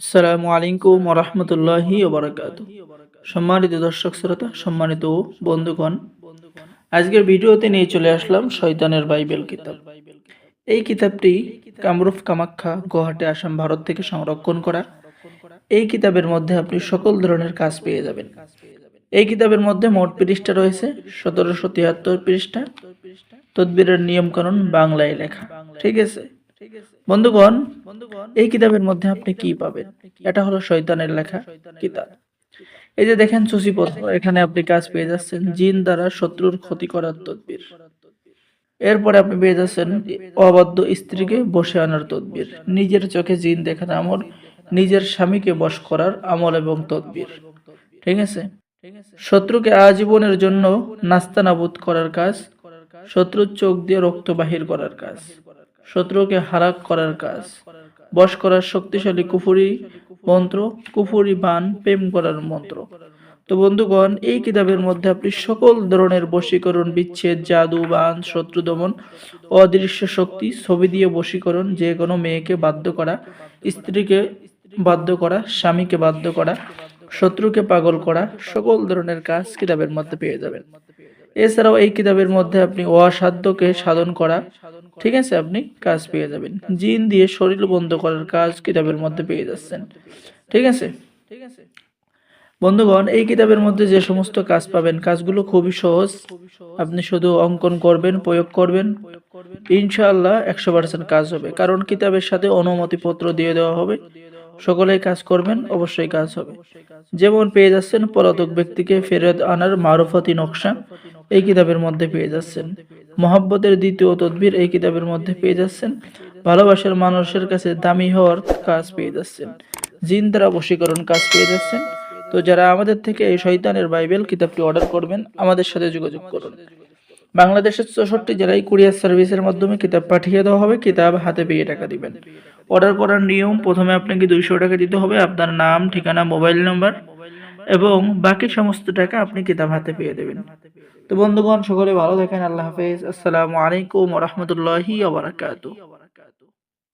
আসসালামু আলাইকুম রহমতুল্লাহি ওবরাকাত সম্মানিত দর্শক শ্রোতা, সম্মানিত বন্ধুগণ, আজকের ভিডিওতে নিয়ে চলে আসলাম শয়তানের বাইবেল কিতাব। এই কিতাবটি কামরুফ কামাখ্যা গুয়াহাটি আসাম, ভারত থেকে সংরক্ষণ করা। এই কিতাবের মধ্যে আপনি সকল ধরনের কাজ পেয়ে যাবেন। এই কিতাবের মধ্যে মোট পৃষ্ঠা রয়েছে, সতেরোশো তিয়াত্তর পৃষ্ঠা। তদবিরের নিয়মকানুন বাংলায় লেখা। ঠিক আছে? বন্ধুগণ এই কিতাবের মধ্যে আপনি কি পাবেন? এটা হলো শয়তানের লেখা কিতাব। এই যে দেখেন সূচিপত্র এখানে আপনি কাজ পেয়ে যাচ্ছেন জিন দ্বারা শত্রুর ক্ষতি করার তদবির। এরপরে আপনি পেয়ে যাচ্ছেন অবাধ্য স্ত্রীকে বসে আনার তদবির। নিজের চোখে জিন দেখার আমল নিজের স্বামীকে বশ করার আমল এবং তদবির। ঠিক আছে? শত্রুকে আজীবনের জন্য নাস্তানাবুদ করার কাজ শত্রুর চোখ দিয়ে রক্ত বাহির করার কাজ। শত্রুকে হারাক করার কাজ। বশ করার শক্তিশালী কুফুরি মন্ত্র, কুফুরি বান প্রেম করার মন্ত্র। তো বন্ধুগণ, এই কিতাবের মধ্যে আপনি সকল ধরনের বশীকরণ, বিচ্ছেদ, জাদু বান শত্রু দমন, অদৃশ্য শক্তি, ছবি দিয়ে বশীকরণ, যে কোনো মেয়েকে বাধ্য করা, স্ত্রীকে বাধ্য করা, স্বামীকে বাধ্য করা, শত্রুকে পাগল করা, সকল ধরনের কাজ কিতাবের মধ্যে পেয়ে যাবেন। এছাড়াও এই কিতাবের মধ্যে আপনি অসাধ্যকে সাধন করা ঠিক আছে আপনি কাজ পেয়ে যাবেন। জিন দিয়ে শরীর বন্ধ করার কাজ কিতাবের মধ্যে পেয়ে যাচ্ছেন। ঠিক আছে? ঠিক আছে। বন্ধুগণ এই কিতাবের মধ্যে যে সমস্ত কাজ পাবেন কাজগুলো খুবই সহজ। আপনি শুধু অঙ্কন করবেন প্রয়োগ করবেন। ইনশাআল্লাহ একশো পার্সেন্ট কাজ হবে। কারণ কিতাবের সাথে অনুমতিপত্র দিয়ে দেওয়া হবে। সকলেই কাজ করবেন অবশ্যই কাজ হবে। যেমন পেয়ে যাচ্ছেন পলাতক ব্যক্তিকে ফেরত আনার মারুফতি নকশা। এই কিতাবের মধ্যে পেয়ে যাচ্ছেন। মহাব্বতের দ্বিতীয় তদবির এই কিতাবের মধ্যে পেয়ে যাচ্ছেন। ভালোবাসার মানুষের কাছে দামি হওয়ার কাজ পেয়ে যাচ্ছেন। জিন দ্বারা বশীকরণ কাজ পেয়ে যাচ্ছেন। তো যারা আমাদের থেকে এই শয়তানের বাইবেল কিতাবটি অর্ডার করবেন, আমাদের সাথে যোগাযোগ করুন। বাংলাদেশের চৌষট্টি জেলায় কুরিয়ার সার্ভিসের মাধ্যমে কিতাব পাঠিয়ে দেওয়া হবে। কিতাব হাতে পেয়ে টাকা দিবেন। অর্ডার করার নিয়ম, প্রথমে আপনাকে দুইশো টাকা দিতে হবে। আপনার নাম, ঠিকানা, মোবাইল নাম্বার এবং বাকি সমস্ত টাকা আপনি কিতাব হাতে পেয়ে দেবেন। তো বন্ধুগণ, সকলে ভালো থাকেন। আল্লাহ হাফেজ। আসসালামু আলাইকুম রহমতুল্লাহি আবরাকাতু